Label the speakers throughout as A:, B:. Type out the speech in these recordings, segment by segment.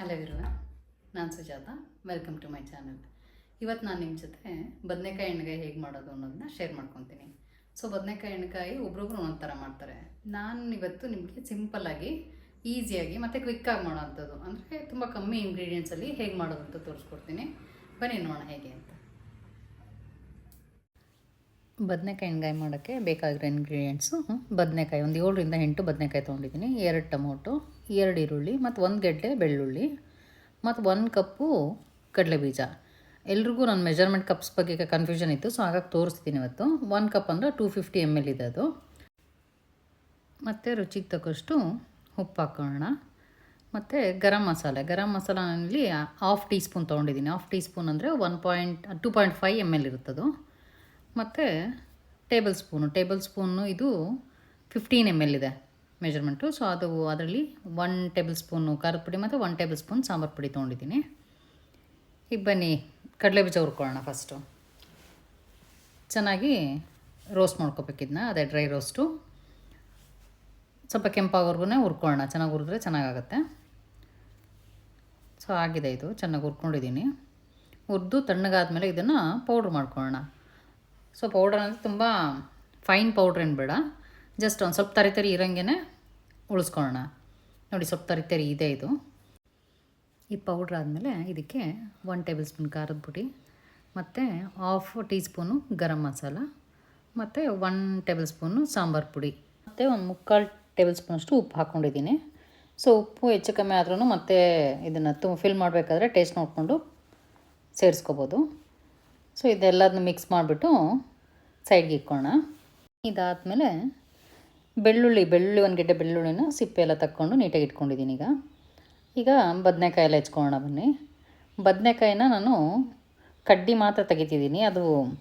A: ಹಲವಿರುವ ನಾನು Sujatha welcome to my channel ಇವತ್ತು ನಾನು ನಿಮ್ಮ ಜೊತೆ ಬದನೆಕಾಯಿ ಎಣ್ಣೆಗಾಯಿ ಹೇಗೆ ಮಾಡೋದು ಅನ್ನೋದನ್ನ ಶೇರ್ ಮಾಡ್ಕೊತೀನಿ. ಸೊ ಬದನೆಕಾಯಿ ಎಣ್ಣೆಕಾಯಿ ಒಬ್ರೊಬ್ರು ಒಂದೊಂದು ಥರ ಮಾಡ್ತಾರೆ. ನಾನು ಇವತ್ತು ನಿಮಗೆ ಸಿಂಪಲ್ಲಾಗಿ ಈಸಿಯಾಗಿ ಮತ್ತು ಕ್ವಿಕ್ಕಾಗಿ ಮಾಡೋವಂಥದ್ದು ಅಂದರೆ ತುಂಬ ಕಮ್ಮಿ ಇಂಗ್ರೀಡಿಯೆಂಟ್ಸಲ್ಲಿ ಹೇಗೆ ಮಾಡೋದು ಅಂತ ತೋರಿಸ್ಕೊಡ್ತೀನಿ. ಬನ್ನಿ ನೋಡೋಣ ಹೇಗೆ ಅಂತ. ಬದನೆಕಾಯಿ ಎಣ್ಗಾಯಿ ಮಾಡೋಕ್ಕೆ ಬೇಕಾಗಿರೋ ಇಂಗ್ರೀಡಿಯೆಂಟ್ಸು ಬದನೆಕಾಯಿ, ಒಂದು ಏಳರಿಂದ ಎಂಟು ಬದನೆಕಾಯಿ ತೊಗೊಂಡಿದ್ದೀನಿ. ಎರಡು ಟೊಮೊಟೊ, ಎರಡು ಈರುಳ್ಳಿ, ಮತ್ತು ಒಂದು ಗೆಡ್ಡೆ ಬೆಳ್ಳುಳ್ಳಿ, ಮತ್ತು ಒಂದು ಕಪ್ಪು ಕಡಲೆಬೀಜ. ಎಲ್ರಿಗೂ ನನ್ನ ಮೆಜರ್ಮೆಂಟ್ ಕಪ್ಸ್ ಬಗ್ಗೆ ಕನ್ಫ್ಯೂಷನ್ ಇತ್ತು ಸೊ ಹಾಗಾಗಿ ತೋರಿಸ್ತೀನಿ ಇವತ್ತು. ಒನ್ ಕಪ್ ಅಂದರೆ ಟೂ ಫಿಫ್ಟಿ ಎಂ ಎಲ್ ಇದೆ ಅದು. ಮತ್ತು ರುಚಿಗೆ ತಕ್ಕಷ್ಟು ಉಪ್ಪು ಹಾಕೋಣ. ಮತ್ತು ಗರಂ ಮಸಾಲೆ. ಗರಂ ಮಸಾಲನಲ್ಲಿ ಹಾಫ್ ಟೀ ಸ್ಪೂನ್ ತೊಗೊಂಡಿದ್ದೀನಿ. ಹಾಫ್ ಟೀ ಸ್ಪೂನ್ ಅಂದರೆ one point two point five M L ಇರುತ್ತದು. ಮತ್ತು ಟೇಬಲ್ ಸ್ಪೂನು ಟೇಬಲ್ ಸ್ಪೂನು ಇದು ಫಿಫ್ಟೀನ್ ಎಂ ಎಲ್ ಇದೆ ಮೆಜರ್ಮೆಂಟು ಸೊ ಅದು ಅದರಲ್ಲಿ ಒನ್ ಟೇಬಲ್ ಸ್ಪೂನು ಖಾರದ ಪುಡಿ ಮತ್ತು ಒನ್ ಟೇಬಲ್ ಸ್ಪೂನ್ ಸಾಂಬಾರು ಪುಡಿ ತೊಗೊಂಡಿದ್ದೀನಿ. ಈಗ ಬನ್ನಿ, ಕಡಲೆ ಬೀಜ ಹುರ್ಕೊಳ್ಳೋಣ ಫಸ್ಟು ಚೆನ್ನಾಗಿ ರೋಸ್ಟ್ ಮಾಡ್ಕೋಬೇಕಿದ್ನ ಅದೇ ಡ್ರೈ ರೋಸ್ಟು ಸ್ವಲ್ಪ ಕೆಂಪಾಗೋರ್ಗು ಹುರ್ಕೊಳ್ಳೋಣ, ಚೆನ್ನಾಗಿ ಹುರಿದ್ರೆ ಚೆನ್ನಾಗಾಗತ್ತೆ. ಸೊ ಆಗಿದೆ ಇದು, ಚೆನ್ನಾಗಿ ಹುರ್ಕೊಂಡಿದ್ದೀನಿ. ಹುರಿದು ತಣ್ಣಗಾದ ಮೇಲೆ ಇದನ್ನು ಪೌಡ್ರ್ ಮಾಡ್ಕೊಳ್ಳೋಣ. ಸೊ ಪೌಡ್ರ್ ಅಂದರೆ ತುಂಬ ಫೈನ್ ಪೌಡ್ರ್ ಏನು ಬೇಡ. ಜಸ್ಟ್ ಒಂದು ಸ್ವಲ್ಪ ತರಿ ತರಿ ಇರೋಂಗೆ ಉಳಿಸ್ಕೊಳ್ಳೋಣ ನೋಡಿ, ಸ್ವಲ್ಪ ತರಿ ತರಿ ಇದೆ ಇದು. ಈ ಪೌಡ್ರ್ ಆದಮೇಲೆ ಇದಕ್ಕೆ ಒನ್ ಟೇಬಲ್ ಸ್ಪೂನ್ ಖಾರದ ಪುಡಿ, ಮತ್ತು half teaspoon garam masala, ಮತ್ತು ಒನ್ ಟೇಬಲ್ ಸ್ಪೂನು ಸಾಂಬಾರು ಪುಡಿ, ಮತ್ತು ಒಂದು ಮುಕ್ಕಾಲು ಟೇಬಲ್ ಸ್ಪೂನಷ್ಟು ಉಪ್ಪು ಹಾಕ್ಕೊಂಡಿದ್ದೀನಿ ಸೊ ಉಪ್ಪು ಹೆಚ್ಚು ಕಮ್ಮಿ ಆದ್ರೂ ಮತ್ತೆ ಇದನ್ನು ತುಂಬ ಫಿಲ್ ಮಾಡಬೇಕಾದ್ರೆ ಟೇಸ್ಟ್ ನೋಡಿಕೊಂಡು ಸೇರಿಸ್ಕೋಬೋದು. ಸೊ ಇದೆಲ್ಲದನ್ನ ಮಿಕ್ಸ್ ಮಾಡಿಬಿಟ್ಟು ಸೈಡ್ಗೆ ಇಕ್ಕೋಣ ಇದಾದಮೇಲೆ ಬೆಳ್ಳುಳ್ಳಿ ಬೆಳ್ಳುಳ್ಳಿ ಒಂದು ಗೆಡ್ಡೆ ಬೆಳ್ಳುಳ್ಳಿನ ಸಿಪ್ಪೆ ಎಲ್ಲ ತಕ್ಕೊಂಡು ನೀಟಾಗಿ ಇಟ್ಕೊಂಡಿದ್ದೀನಿ ಈಗ. ಈಗ ಬದನೆಕಾಯಿ ಎಲ್ಲ ಬನ್ನಿ. ಬದನೆಕಾಯಿನ ನಾನು ಕಡ್ಡಿ ಮಾತ್ರ ತೆಗಿತಿದ್ದೀನಿ. ಅದು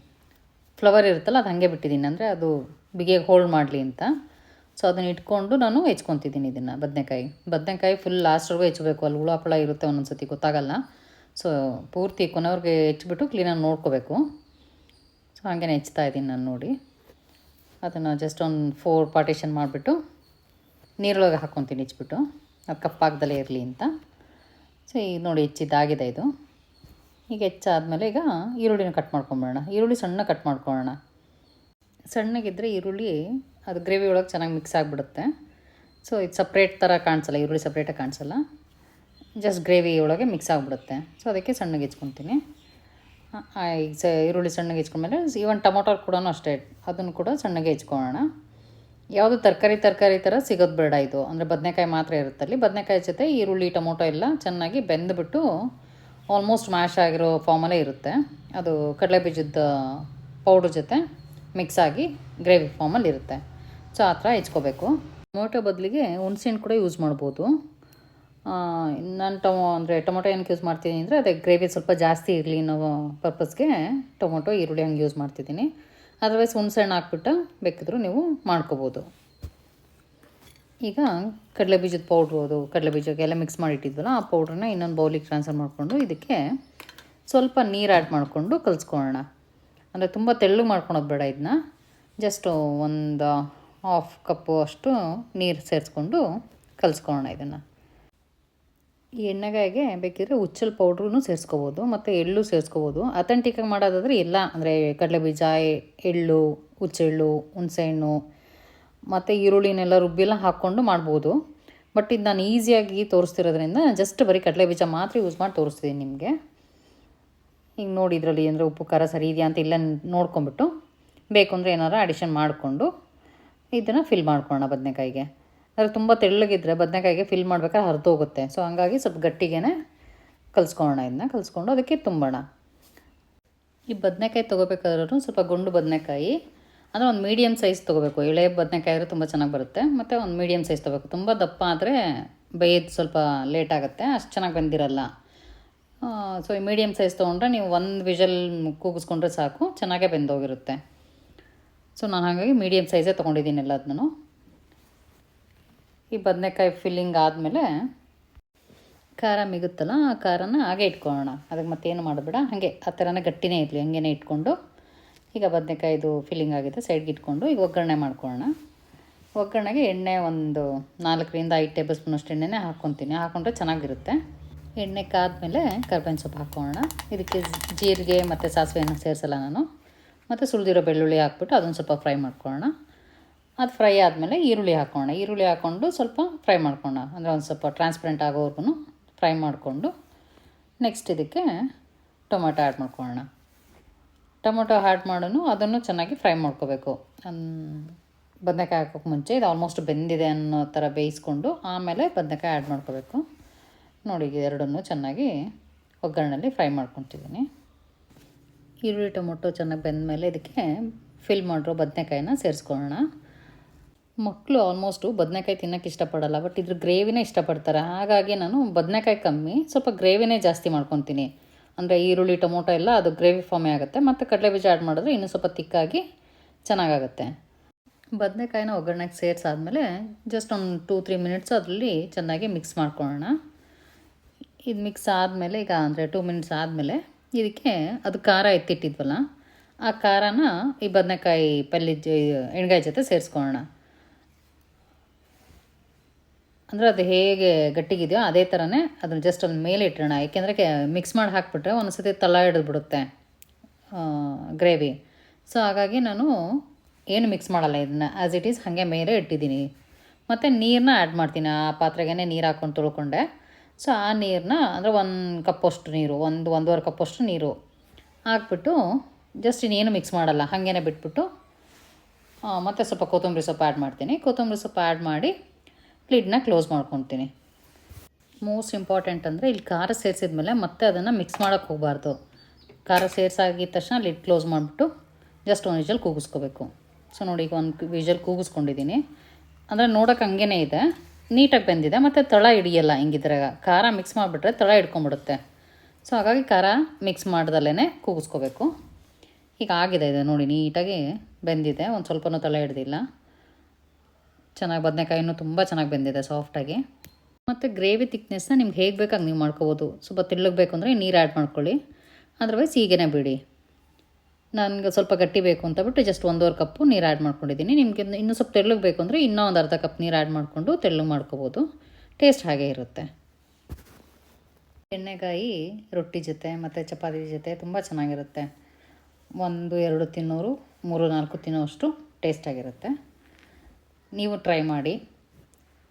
A: ಫ್ಲವರ್ ಇರುತ್ತಲ್ಲ ಅದು ಹಾಗೆ ಬಿಟ್ಟಿದ್ದೀನಿ. ಅಂದರೆ ಅದು ಬಿಗಿಯಾಗಿ ಹೋಲ್ಡ್ ಮಾಡಲಿ ಅಂತ. ಸೊ, ಅದನ್ನು ಇಟ್ಕೊಂಡು ನಾನು ಹೆಚ್ಕೊತಿದ್ದೀನಿ ಇದನ್ನು ಬದನೆಕಾಯಿ. ಬದನೆಕಾಯಿ ಫುಲ್ ಲಾಸ್ಟ್ವರೆಗೂ ಹೆಚ್ಬೇಕು. ಅಲ್ಲಿ ಹುಳ ಇರುತ್ತೆ ಒಂದೊಂದು ಸತಿ ಗೊತ್ತಾಗಲ್ಲ. ಸೊ, ಪೂರ್ತಿ ಕೊನೆಯವ್ರಿಗೆ ಹೆಚ್ಚಿಬಿಟ್ಟು ಕ್ಲೀನಾಗಿ ನೋಡ್ಕೋಬೇಕು. ಸೊ ಹಾಗೆ ಹೆಚ್ತಾ ಇದ್ದೀನಿ ನಾನು ನೋಡಿ. ಅದನ್ನು ಜಸ್ಟ್ ಒಂದು ಫೋರ್ ಪಾರ್ಟಿಷನ್ ಮಾಡಿಬಿಟ್ಟು ನೀರೊಳಗೆ ಹಾಕ್ಕೊತೀನಿ ಹೆಚ್ಚಿಬಿಟ್ಟು. ಅದು ಕಪ್ಪಾಗ್ದಲೇ ಇರಲಿ ಅಂತ. ಸೊ ಈಗ ನೋಡಿ ಹೆಚ್ಚಿದ್ದಾಗಿದೆ ಇದು. ಈಗ ಹೆಚ್ಚಾದಮೇಲೆ ಈಗ ಈರುಳ್ಳಿನ ಕಟ್ ಮಾಡ್ಕೊಂಬಿಡೋಣ. ಈರುಳ್ಳಿ ಸಣ್ಣ ಕಟ್ ಮಾಡ್ಕೊಳ್ಳೋಣ. ಸಣ್ಣಗಿದ್ದರೆ ಈರುಳ್ಳಿ ಅದು ಗ್ರೇವಿ ಒಳಗೆ ಚೆನ್ನಾಗಿ ಮಿಕ್ಸ್ ಆಗಿಬಿಡುತ್ತೆ. ಸೊ ಇದು ಸಪ್ರೇಟ್ ಥರ ಕಾಣಿಸಲ್ಲ, ಈರುಳ್ಳಿ ಸಪ್ರೇಟಾಗಿ ಕಾಣಿಸಲ್ಲ. ಜಸ್ಟ್ ಗ್ರೇವಿ ಒಳಗೆ ಮಿಕ್ಸ್ ಆಗಿಬಿಡುತ್ತೆ. ಸೊ ಅದಕ್ಕೆ ಸಣ್ಣಗೆ ಹೆಚ್ಕೊತೀನಿ ಈಗ ಸ, ಈರುಳ್ಳಿ ಸಣ್ಣಗೆ ಹೆಚ್ಕೊಂಡ್ಮೇಲೆ ಈವನ್ ಟೊಮೊಟೊ ಕೂಡ ಅಷ್ಟೇ, ಅದನ್ನು ಕೂಡ ಸಣ್ಣಗೆ ಹೆಚ್ಕೊಳ್ಳೋಣ. ಯಾವುದು ತರಕಾರಿ ತರಕಾರಿ ಥರ ಸಿಗೋದು ಬೇಡ ಇದು. ಅಂದರೆ ಬದನೆಕಾಯಿ ಮಾತ್ರ ಇರುತ್ತಲ್ಲಿ ಬದನೆಕಾಯಿ ಜೊತೆ ಈರುಳ್ಳಿ, ಟೊಮೊಟೊ ಎಲ್ಲ ಚೆನ್ನಾಗಿ ಬೆಂದುಬಿಟ್ಟು ಆಲ್ಮೋಸ್ಟ್ ಮ್ಯಾಶ್ ಆಗಿರೋ ಫಾರ್ಮಲ್ಲೇ ಇರುತ್ತೆ. ಅದು ಕಡಲೆ ಬೀಜದ ಪೌಡ್ರ್ ಜೊತೆ ಮಿಕ್ಸ್ ಆಗಿ ಗ್ರೇವಿ ಫಾರ್ಮಲ್ಲಿ ಇರುತ್ತೆ ಸೊ ಆ ಥರ ಹೆಚ್ಕೋಬೇಕು. ಟೊಮೊಟೊ ಬದಲಿಗೆ ಹುಣ್ಸೆಹಣ್ಣು ಕೂಡ ಯೂಸ್ ಮಾಡ್ಬೋದು. ನಾನು ಟೊಮೊ, ಅಂದರೆ ಟೊಮೊಟೊ ಏನಕ್ಕೆ ಯೂಸ್ ಮಾಡ್ತೀನಿ ಅಂದರೆ ಅದೇ ಗ್ರೇವಿ ಸ್ವಲ್ಪ ಜಾಸ್ತಿ ಇರಲಿ ಅನ್ನೋ ಪರ್ಪಸ್ಗೆ ಟೊಮೊಟೊ, ಈರುಳ್ಳಿ ಹಂಗೆ ಯೂಸ್ ಮಾಡ್ತಿದ್ದೀನಿ. ಅದರ್ವೈಸ್ ಹುಣ್ಸೆಹಣ್ಣು ಹಾಕ್ಬಿಟ್ಟು ಬೇಕಿದ್ರೂ ನೀವು ಮಾಡ್ಕೋಬೋದು. ಈಗ ಕಡಲೆ ಬೀಜದ ಪೌಡ್ರು ಅದು, ಕಡಲೆ ಬೀಜಕ್ಕೆಲ್ಲ ಮಿಕ್ಸ್ ಮಾಡಿಟ್ಟಿದ್ವಲ್ಲ ಆ ಪೌಡ್ರನ್ನ ಇನ್ನೊಂದು ಬೌಲಿಗೆ ಟ್ರಾನ್ಸ್ಫರ್ ಮಾಡಿಕೊಂಡು ಇದಕ್ಕೆ ಸ್ವಲ್ಪ ನೀರು ಆ್ಯಡ್ ಮಾಡಿಕೊಂಡು ಕಲಿಸ್ಕೊಳ್ಳೋಣ. ಅಂದರೆ ತುಂಬ ತೆಳ್ಳಗೆ ಮಾಡ್ಕೊಳೋದು ಬೇಡ ಇದನ್ನ ಜಸ್ಟು ಒಂದು ಹಾಫ್ ಕಪ್ಪು ಅಷ್ಟು ನೀರು ಸೇರಿಸ್ಕೊಂಡು ಕಲಿಸ್ಕೊಳ್ಳೋಣ ಇದನ್ನು. ಈ ಎಣ್ಣೆಗಾಯಿಗೆ ಬೇಕಿದ್ರೆ ಉಚ್ಚಲ್ ಪೌಡ್ರೂ ಸೇರಿಸ್ಕೋಬೋದು, ಮತ್ತು ಎಳ್ಳು ಸೇರಿಸ್ಕೋಬೋದು. ಅಥೆಂಟಿಕಾಗಿ ಮಾಡೋದಾದರೆ ಎಲ್ಲ, ಅಂದರೆ ಕಡಲೆಬೀಜ ಎಳ್ಳು ಹುಚ್ಚೆಳ್ಳು ಹುಣಸೆಹಣ್ಣು, ಮತ್ತು ಈರುಳ್ಳಿನೆಲ್ಲ ರುಬ್ಬಿಲ್ಲ ಹಾಕ್ಕೊಂಡು ಮಾಡ್ಬೋದು. ಬಟ್ ಇದು ನಾನು ಈಸಿಯಾಗಿ ತೋರಿಸ್ತಿರೋದ್ರಿಂದ ಜಸ್ಟ್ ಬರೀ ಕಡಲೆಬೀಜ ಮಾತ್ರ ಯೂಸ್ ಮಾಡಿ ತೋರಿಸ್ತಿದ್ದೀನಿ ನಿಮಗೆ. ಈಗ ನೋಡಿ ಇದರಲ್ಲಿ ಅಂದರೆ ಉಪ್ಪು, ಖಾರ ಸರಿ ಇದೆಯಾ ಅಂತ ಇಲ್ಲ ನೋಡ್ಕೊಂಬಿಟ್ಟು ಬೇಕು ಅಂದರೆ ಏನಾರು ಅಡಿಷನ್ ಮಾಡಿಕೊಂಡು ಇದನ್ನು ಫಿಲ್ ಮಾಡ್ಕೊಳ್ಳೋಣ ಬದನೆಕಾಯಿಗೆ. ಅಂದರೆ ತುಂಬ ತೆಳ್ಳಗಿದ್ರೆ ಬದನೆಕಾಯಿಗೆ ಫಿಲ್ ಮಾಡ್ಬೇಕಾದ್ರೆ ಹರಿದೋಗುತ್ತೆ. ಸೊ ಹಂಗಾಗಿ ಸ್ವಲ್ಪ ಗಟ್ಟಿಗೆ ಕಲಿಸ್ಕೊಳ್ಳೋಣ ಇದನ್ನ ಕಲಿಸ್ಕೊಂಡು ಅದಕ್ಕೆ ತುಂಬೋಣ. ಈ ಬದನೆಕಾಯಿ ತೊಗೋಬೇಕಾದ್ರೂ ಸ್ವಲ್ಪ ಗುಂಡು ಬದನೆಕಾಯಿ, ಅಂದರೆ ಒಂದು ಮೀಡಿಯಮ್ ಸೈಜ್ ತೊಗೋಬೇಕು. ಎಳೆ ಬದನೆಕಾಯಿ ಆದರೆ ತುಂಬ ಚೆನ್ನಾಗಿ ಬರುತ್ತೆ. ಮತ್ತು ಒಂದು ಮೀಡಿಯಮ್ ಸೈಜ್ ತೊಗೋಬೇಕು. ತುಂಬ ದಪ್ಪ ಆದರೆ ಬೇಯೋದು ಸ್ವಲ್ಪ ಲೇಟ್ ಆಗುತ್ತೆ. ಅಷ್ಟು ಚೆನ್ನಾಗಿ ಬಂದಿರಲ್ಲ. ಸೊ ಈ ಮೀಡಿಯಮ್ ಸೈಜ್ ತೊಗೊಂಡ್ರೆ ನೀವು ಒಂದು ವಿಷಲ್ ಕೂಗಿಸ್ಕೊಂಡ್ರೆ ಸಾಕು. ಚೆನ್ನಾಗೇ ಬೆಂದೋಗಿರುತ್ತೆ. ಸೊ ನಾನು ಹಾಗಾಗಿ ಮೀಡಿಯಮ್ ಸೈಜೇ ತೊಗೊಂಡಿದ್ದೀನಿ ಎಲ್ಲದನ್ನು ಈ ಬದನೆಕಾಯಿ ಫಿಲ್ಲಿಂಗ್ ಆದಮೇಲೆ ಖಾರ ಮಿಗುತ್ತಲ್ಲ, ಆ ಖಾರನ ಹಾಗೆ ಇಟ್ಕೊಳ್ಳೋಣ. ಅದಕ್ಕೆ ಮತ್ತೇನು ಮಾಡಬೇಡ ಹಾಗೆ ಆ ಥರನೇ ಗಟ್ಟಿನೇ ಇರಲಿ, ಹಂಗೇನೆ ಇಟ್ಕೊಂಡು. ಈಗ ಬದನೆಕಾಯಿದು ಫಿಲ್ಲಿಂಗ್ ಆಗಿದೆ ಸೈಡ್ಗೆ ಇಟ್ಕೊಂಡು ಈಗ ಒಗ್ಗರಣೆ ಮಾಡ್ಕೊಳ್ಳೋಣ. ಒಗ್ಗರಣೆಗೆ ಎಣ್ಣೆ ಒಂದು ನಾಲ್ಕರಿಂದ ಐದು ಟೇಬಲ್ ಸ್ಪೂನ್ ಅಷ್ಟು ಎಣ್ಣೆನೇ ಹಾಕ್ಕೊತೀನಿ. ಹಾಕ್ಕೊಂಡ್ರೆ ಚೆನ್ನಾಗಿರುತ್ತೆ. ಎಣ್ಣೆ ಕಾದಮೇಲೆ ಕರ್ಬೇವಿನ ಸೊಪ್ಪು ಹಾಕ್ಕೊಳ್ಳೋಣ. ಇದಕ್ಕೆ ಜೀರಿಗೆ ಮತ್ತು ಸಾಸಿವೆಯನ್ನು ಸೇರಿಸಲ್ಲ ನಾನು. ಮತ್ತು ಸುಳಿದಿರೋ ಬೆಳ್ಳುಳ್ಳಿ ಹಾಕ್ಬಿಟ್ಟು ಅದೊಂದು ಸ್ವಲ್ಪ ಫ್ರೈ ಮಾಡ್ಕೊಳ್ಳೋಣ. ಅದು ಫ್ರೈ ಆದಮೇಲೆ ಈರುಳ್ಳಿ ಹಾಕೋಣ. ಈರುಳ್ಳಿ ಹಾಕ್ಕೊಂಡು ಸ್ವಲ್ಪ ಫ್ರೈ ಮಾಡ್ಕೊಳ್ಳೋಣ ಅಂದರೆ ಒಂದು ಸ್ವಲ್ಪ ಟ್ರಾನ್ಸ್ಪರೆಂಟ್ ಆಗೋವರೆಗೂ ಫ್ರೈ ಮಾಡಿಕೊಂಡು ನೆಕ್ಸ್ಟ್ ಇದಕ್ಕೆ ಟೊಮೊಟೊ ಆ್ಯಡ್ ಮಾಡ್ಕೊಳ್ಳೋಣ. ಟೊಮೊಟೊ ಆ್ಯಡ್ ಮಾಡೋನು ಅದನ್ನು ಚೆನ್ನಾಗಿ ಫ್ರೈ ಮಾಡ್ಕೋಬೇಕು. ಬದನೆಕಾಯಿ ಹಾಕೋಕ್ಕೆ ಮುಂಚೆ ಇದು ಆಲ್ಮೋಸ್ಟ್ ಬೆಂದಿದೆ ಅನ್ನೋ ಥರ ಬೇಯಿಸ್ಕೊಂಡು ಆಮೇಲೆ ಬದನೆಕಾಯಿ ಆ್ಯಡ್ ಮಾಡ್ಕೋಬೇಕು. ನೋಡಿ ಎರಡನ್ನೂ ಚೆನ್ನಾಗಿ ಒಗ್ಗರಣೆಯಲ್ಲಿ ಫ್ರೈ ಮಾಡ್ಕೊತಿದ್ದೀನಿ. ಈರುಳ್ಳಿ ಟೊಮೊಟೊ ಚೆನ್ನಾಗಿ ಬೆಂದ ಮೇಲೆ ಇದಕ್ಕೆ ಫಿಲ್ ಮಾಡಿರೋ ಬದನೆಕಾಯಿನ ಸೇರಿಸ್ಕೊಳ್ಳೋಣ. ಮಕ್ಕಳು ಆಲ್ಮೋಸ್ಟು ಬದನೆಕಾಯಿ ತಿನ್ನೋಕ್ಕೆ ಇಷ್ಟಪಡಲ್ಲ ಬಟ್ ಇದ್ರ ಗ್ರೇವಿನೇ ಇಷ್ಟಪಡ್ತಾರೆ. ಹಾಗಾಗಿ ನಾನು ಬದನೆಕಾಯಿ ಕಮ್ಮಿ, ಸ್ವಲ್ಪ ಗ್ರೇವಿನೇ ಜಾಸ್ತಿ ಮಾಡ್ಕೊತೀನಿ. ಅಂದರೆ ಈರುಳ್ಳಿ, ಟೊಮೊಟೊ ಎಲ್ಲ ಅದು ಗ್ರೇವಿ ಫಾರ್ಮೇ ಆಗುತ್ತೆ, ಮತ್ತು ಕಡಲೆ ಬೀಜ ಆ್ಯಡ್ ಮಾಡಿದ್ರೆ ಇನ್ನೂ ಸ್ವಲ್ಪ ತಿಕ್ಕಾಗಿ ಚೆನ್ನಾಗಾಗುತ್ತೆ. ಬದನೆಕಾಯಿನ ಒಗ್ಗರಣೆಗೆ ಸೇರಿಸಾದ್ಮೇಲೆ ಜಸ್ಟ್ ಒಂದು ಟೂ ತ್ರೀ ಮಿನಿಟ್ಸ್ ಅದರಲ್ಲಿ ಚೆನ್ನಾಗಿ ಮಿಕ್ಸ್ ಮಾಡ್ಕೊಳ್ಳೋಣ. ಇದು ಮಿಕ್ಸ್ ಆದಮೇಲೆ ಈಗ ಅಂದರೆ ಟೂ ಮಿನಿಟ್ಸ್ ಆದಮೇಲೆ ಇದಕ್ಕೆ ಅದು ಖಾರ ಎತ್ತಿಟ್ಟಿದ್ವಲ್ಲ, ಆ ಖಾರನ ಈ ಬದನೆಕಾಯಿ ಪಲ್ಯ ಎಣ್ಗಾಯಿ ಜೊತೆ ಸೇರಿಸ್ಕೊಳ್ಳೋಣ. ಅಂದರೆ ಅದು ಹೇಗೆ ಗಟ್ಟಿಗಿದೆಯೋ ಅದೇ ಥರನೇ ಅದನ್ನು ಜಸ್ಟ್ ಅದನ್ನ ಮೇಲೆ ಇಟ್ಟೋಣ ಏಕೆಂದರೆ ಮಿಕ್ಸ್ ಮಾಡಿ ಹಾಕಿಬಿಟ್ರೆ ಒಂದು ಸತಿ ತಲ ಹಿಡಿದು ಬಿಡುತ್ತೆ ಗ್ರೇವಿ ಸೊ ಹಾಗಾಗಿ ನಾನು ಏನು ಮಿಕ್ಸ್ ಮಾಡಲ್ಲ ಇದನ್ನು. ಆ್ಯಸ್ ಇಟ್ ಈಸ್ ಹಾಗೆ ಮೇಲೆ ಇಟ್ಟಿದ್ದೀನಿ. ಮತ್ತು ನೀರನ್ನ ಆ್ಯಡ್ ಮಾಡ್ತೀನಿ. ಆ ಪಾತ್ರೆಗೆ ನೀರು ಹಾಕ್ಕೊಂಡು ತೊಳ್ಕೊಂಡೆ. ಸೊ ಆ ನೀರನ್ನ ಅಂದರೆ ಒಂದು ಕಪ್ಪಷ್ಟು ನೀರು, ಒಂದು, ಒಂದೂವರೆ ಕಪ್ಪಷ್ಟು ನೀರು ಹಾಕ್ಬಿಟ್ಟು ಜಸ್ಟ್ ಇನ್ನೇನು ಮಿಕ್ಸ್ ಮಾಡಲ್ಲ. ಹಾಗೇನೆ ಬಿಟ್ಬಿಟ್ಟು ಮತ್ತು ಸ್ವಲ್ಪ ಕೊತ್ತಂಬರಿ ಸೊಪ್ಪು ಆ್ಯಡ್ ಮಾಡ್ತೀನಿ. ಕೊತ್ತಂಬರಿ ಸೊಪ್ಪು ಆ್ಯಡ್ ಮಾಡಿ ಲಿಡ್ನ ಕ್ಲೋಸ್ ಮಾಡ್ಕೊತೀನಿ ಮೋಸ್ಟ್ ಇಂಪಾರ್ಟೆಂಟ್ ಅಂದರೆ ಇಲ್ಲಿ ಖಾರ ಸೇರಿಸಿದ್ಮೇಲೆ ಮತ್ತೆ ಅದನ್ನು ಮಿಕ್ಸ್ ಮಾಡೋಕ್ಕೆ ಹೋಗಬಾರ್ದು. ಖಾರ ಸೇರಿಸಾಗಿದ ತಕ್ಷಣ ಲಿಡ್ ಕ್ಲೋಸ್ ಮಾಡಿಬಿಟ್ಟು ಜಸ್ಟ್ ಒಂದು ವಿಜಲ್ ಕೂಗಿಸ್ಕೋಬೇಕು. ಸೊ ನೋಡಿ ಈಗ ಒಂದು ವಿಜಲ್ ಕೂಗಿಸ್ಕೊಂಡಿದ್ದೀನಿ. ಅಂದರೆ ನೋಡೋಕೆ ಹಂಗೇ ಇದೆ. ನೀಟಾಗಿ ಬೆಂದಿದೆ, ಮತ್ತು ತಳ ಹಿಡಿಯಲ್ಲ ಹಿಂಗಿದ್ರಾಗ ಖಾರ ಮಿಕ್ಸ್ ಮಾಡಿಬಿಟ್ರೆ ತಳ ಹಿಡ್ಕೊಂಬಿಡುತ್ತೆ ಸೊ ಹಾಗಾಗಿ ಖಾರ ಮಿಕ್ಸ್ ಮಾಡ್ದಲ್ಲೇ ಕೂಗಿಸ್ಕೋಬೇಕು. ಈಗ ಆಗಿದೆ, ಇದು ನೋಡಿ, ನೀಟಾಗಿ ಬೆಂದಿದೆ. ಒಂದು ಸ್ವಲ್ಪನೂ ತಳ ಹಿಡ್ದಿಲ್ಲ. ಚೆನ್ನಾಗಿ ಬದನೆಕಾಯಿನೂ ತುಂಬ ಚೆನ್ನಾಗಿ ಬೆಂದಿದೆ ಸಾಫ್ಟಾಗಿ ಮತ್ತು ಗ್ರೇವಿ ತಿಕ್ನೆಸ್ನ ನಿಮ್ಗೆ ಹೇಗೆ ಬೇಕು ಹಂಗೆ ನೀವು ಮಾಡ್ಕೋಬೋದು. ಸ್ವಲ್ಪ ತೆಳ್ಳಗೆ ಬೇಕು ಅಂದರೆ ನೀರು ಆ್ಯಡ್ ಮಾಡ್ಕೊಳ್ಳಿ. ಅದರ್ವೈಸ್ ಹೀಗೇನೆ ಬಿಡಿ. ನನಗೆ ಸ್ವಲ್ಪ ಗಟ್ಟಿ ಬೇಕು ಅಂತ ಬಿಟ್ಟು ಜಸ್ಟ್ ಒಂದೂವರೆ ಕಪ್ಪು ನೀರು ಆ್ಯಡ್ ಮಾಡ್ಕೊಂಡಿದ್ದೀನಿ. ನಿಮಗೆ ಇನ್ನೂ ಸ್ವಲ್ಪ ತೆಳ್ಳಗೆ ಬೇಕು ಅಂದರೆ ಇನ್ನೂ ಒಂದು ಅರ್ಧ ಕಪ್ ನೀರು ಆ್ಯಡ್ ಮಾಡಿಕೊಂಡು ತೆಳ್ಳಗೆ ಮಾಡ್ಕೋಬೋದು. ಟೇಸ್ಟ್ ಹಾಗೆ ಇರುತ್ತೆ. ಎಣ್ಣೆಕಾಯಿ ರೊಟ್ಟಿ ಜೊತೆ ಮತ್ತು ಚಪಾತಿ ಜೊತೆ ತುಂಬ ಚೆನ್ನಾಗಿರುತ್ತೆ. ಒಂದು, ಎರಡು ತಿನ್ನೋರು, ಮೂರು, ನಾಲ್ಕು ತಿನ್ನೋಷ್ಟು ಟೇಸ್ಟಾಗಿರುತ್ತೆ ನೀವು ಟ್ರೈ ಮಾಡಿ.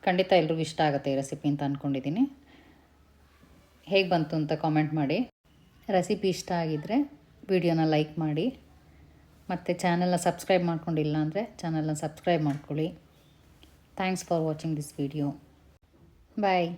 A: ಖಂಡಿತ ಎಲ್ರಿಗೂ ಇಷ್ಟ ಆಗುತ್ತೆ ಈ ರೆಸಿಪಿ ಅಂತ ಅಂದ್ಕೊಂಡಿದ್ದೀನಿ ಹೇಗೆ ಬಂತು ಅಂತ ಕಾಮೆಂಟ್ ಮಾಡಿ. ರೆಸಿಪಿ ಇಷ್ಟ ಆಗಿದ್ದರೆ ವಿಡಿಯೋನ ಲೈಕ್ ಮಾಡಿ. ಮತ್ತು ಚಾನಲ್ನ ಸಬ್ಸ್ಕ್ರೈಬ್ ಮಾಡ್ಕೊಂಡಿಲ್ಲ ಅಂದರೆ ಚಾನಲ್ನ ಸಬ್ಸ್ಕ್ರೈಬ್ ಮಾಡ್ಕೊಳ್ಳಿ. Thanks for watching this video bye